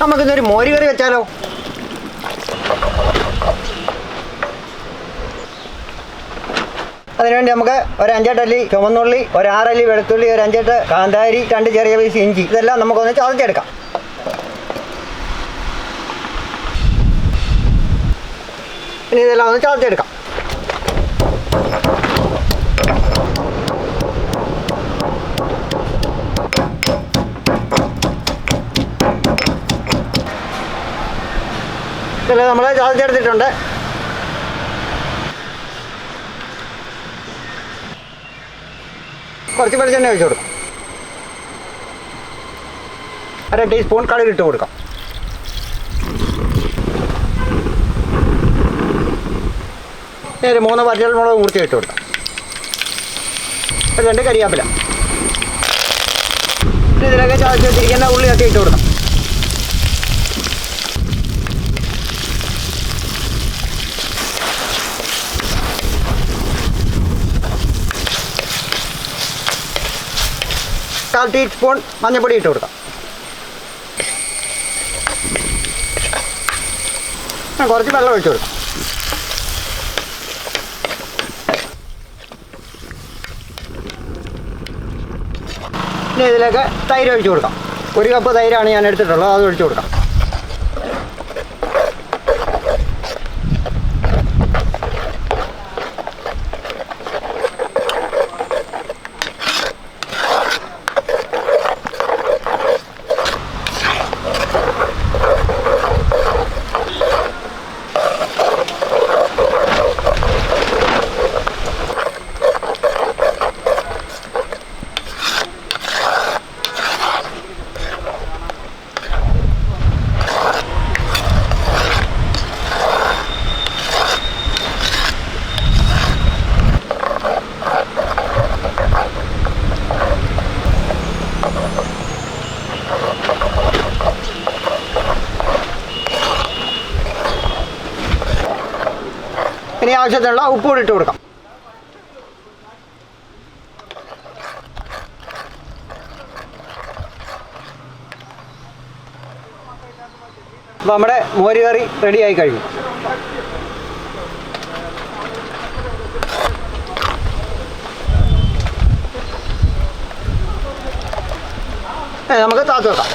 നമുക്കിന്നൊരു മോരി കറി വെച്ചാലോ? അതിനുവേണ്ടി നമുക്ക് ഒരു അഞ്ചെട്ടല്ലി ചുമന്നുള്ളി ഒരു ആറല്ലി വെളുത്തുള്ളി ഒരു അഞ്ചെട്ട് കാന്താരി രണ്ട് ചെറിയ പീസ് ഇഞ്ചി. ഇതെല്ലാം നമുക്കൊന്ന് ചതച്ചെടുക്കാം. ഇനി ഇതെല്ലാം ഒന്ന് ചതച്ചെടുക്കാം. ഇതെല്ലാം നമ്മൾ ചതച്ചെടുത്തിട്ടുണ്ട് കുറച്ച് വെളിച്ചെണ്ണ ഒഴിച്ചു കൊടുക്കാം. അര ടീസ്പൂൺ കടുക് ഇട്ട് കൊടുക്കാം. ഒരു മൂന്ന് പച്ചമുളക് മുറിച്ച് ഇട്ട് കൊടുക്കാം. രണ്ട് കരിയാപ്പില. ഇതിലൊക്കെ ചതച്ച് വെച്ചിരിക്കുന്ന ഉള്ളിയൊക്കെ ഇട്ട് കൊടുക്കാം. കാൽ ടീസ്പൂൺ മഞ്ഞൾപ്പൊടി ഇട്ട് കൊടുക്കാം. കുറച്ച് വെള്ളം ഒഴിച്ച് കൊടുക്കാം. പിന്നെ ഇതിലേക്ക് തൈര് ഒഴിച്ച് കൊടുക്കാം. ഒരു കപ്പ് തൈരാണ് ഞാൻ എടുത്തിട്ടുള്ളത് അത് ഒഴിച്ച് കൊടുക്കാം. ഇനി ആവശ്യത്തിനുള്ള ഉപ്പ് കൂടി ഇട്ട് കൊടുക്കാം. അപ്പോൾ നമ്മുടെ മോര് കറി റെഡിയായി കഴിഞ്ഞു. നമുക്ക് താത്തു വെക്കാം.